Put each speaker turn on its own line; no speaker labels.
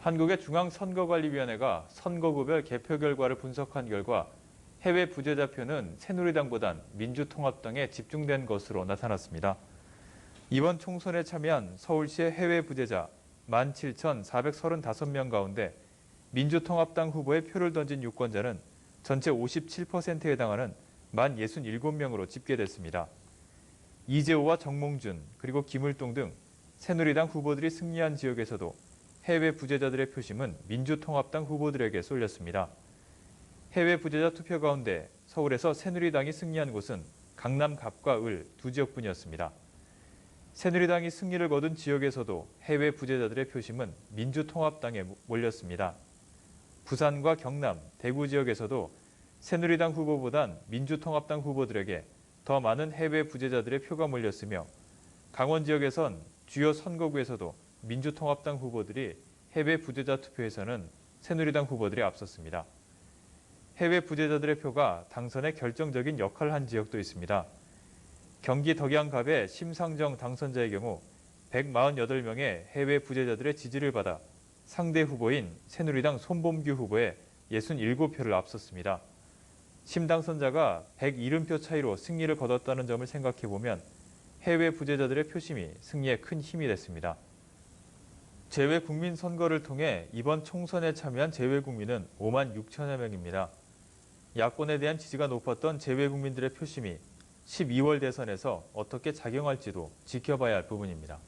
한국의 중앙선거관리위원회가 선거구별 개표 결과를 분석한 결과 해외 부재자표는 새누리당보단 민주통합 당에 집중된 것으로 나타났습니다. 이번 총선에 참여한 서울시의 해외 부재자 17,435명 가운데 민주통합당 후보에 표를 던진 유권자는 전체 57%에 해당하는 167명으로 집계됐습니다. 이재호와 정몽준 그리고 김을동 등 새누리당 후보들이 승리한 지역에서도 해외 부재자들의 표심은 민주통합당 후보들에게 쏠렸습니다. 해외 부재자 투표 가운데 서울에서 새누리당이 승리한 곳은 강남 갑과 을 두 지역뿐이었습니다. 새누리당이 승리를 거둔 지역에서도 해외 부재자들의 표심은 민주통합당에 몰렸습니다. 부산과 경남, 대구 지역에서도 새누리당 후보보단 민주통합당 후보들에게 더 많은 해외 부재자들의 표가 몰렸으며 강원 지역에선 주요 선거구에서도 민주통합당 후보들이 해외 부재자 투표에서는 새누리당 후보들이 앞섰습니다. 해외 부재자들의 표가 당선에 결정적인 역할을 한 지역도 있습니다. 경기 덕양갑의 심상정 당선자의 경우 148명의 해외 부재자들의 지지를 받아 상대 후보인 새누리당 손범규 후보의 67표를 앞섰습니다. 심 당선자가 170표 차이로 승리를 거뒀다는 점을 생각해보면 해외 부재자들의 표심이 승리에 큰 힘이 됐습니다. 재외 국민 선거를 통해 이번 총선에 참여한 재외 국민은 5만 6천여 명입니다. 야권에 대한 지지가 높았던 재외 국민들의 표심이 12월 대선에서 어떻게 작용할지도 지켜봐야 할 부분입니다.